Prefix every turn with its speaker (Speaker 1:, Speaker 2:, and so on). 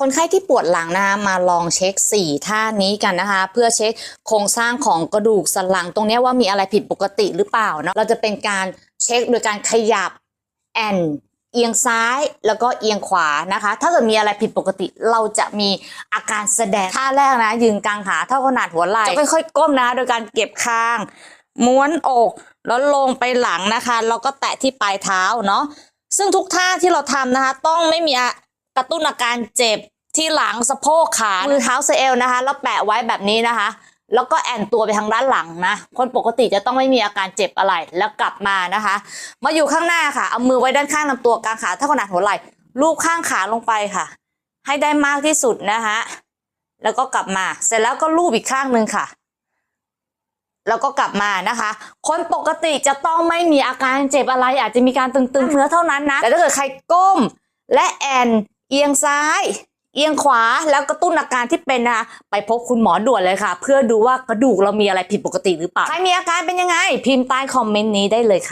Speaker 1: คนไข้ที่ปวดหลังนะคะมาลองเช็ค 4 ท่านี้กันนะคะ เพื่อเช็คโครงสร้างของกระดูกสันหลังตรงนี้ว่ามีอะไรผิดปกติหรือเปล่าเนาะเราจะเป็นการเช็คโดยการขยับแอนเอียงซ้ายแล้วก็เอียงขวานะคะ ถ้าเกิดมีอะไรผิดปกติเราจะมีอาการแสดงท่าแรกนะยืนกลางขาเท่าขนาดหัวไหล่จะค่อยๆก้มนะคะโดยการเก็บคาง ม้วนอก แล้วลงไปหลังนะคะแล้วก็แตะที่ปลายเท้าเนาะซึ่งทุกท่าที่เราทำนะคะ ต้องไม่มีอ กระตุ้นอาการเจ็บที่หลังสะโพกขามือเท้าเซเอลนะคะ แล้วแปะไว้แบบนี้นะคะ แล้วก็แอนตัวไปทางด้านหลังนะ คนปกติจะต้องไม่มีอาการเจ็บอะไรแล้วกลับมานะคะ มาอยู่ข้างหน้าค่ะ เอามือไว้ด้านข้างลำตัวกลางขาเท่าขนาดหัวไหล่ลูบข้างขาลงไปค่ะ ให้ได้มากที่สุดนะคะแล้วก็กลับมา เสร็จแล้วก็ลูบอีกข้างหนึ่งค่ะ แล้วก็กลับมานะคะ คนปกติจะต้องไม่มีอาการเจ็บอะไร อาจจะมีการตึงๆเนื้อเท่านั้นนะ แต่ถ้าเกิดใครก้มและแอน เอียงซ้าย เอียงขวาแล้วกระตุ้นอาการที่เป็นนะคะไปพบคุณหมอด่วนเลยค่ะ เพื่อดูว่ากระดูกเรามีอะไรผิดปกติหรือเปล่าใครมีอาการเป็นยังไง พิมพ์ใต้คอมเมนต์นี้ได้เลยค่ะ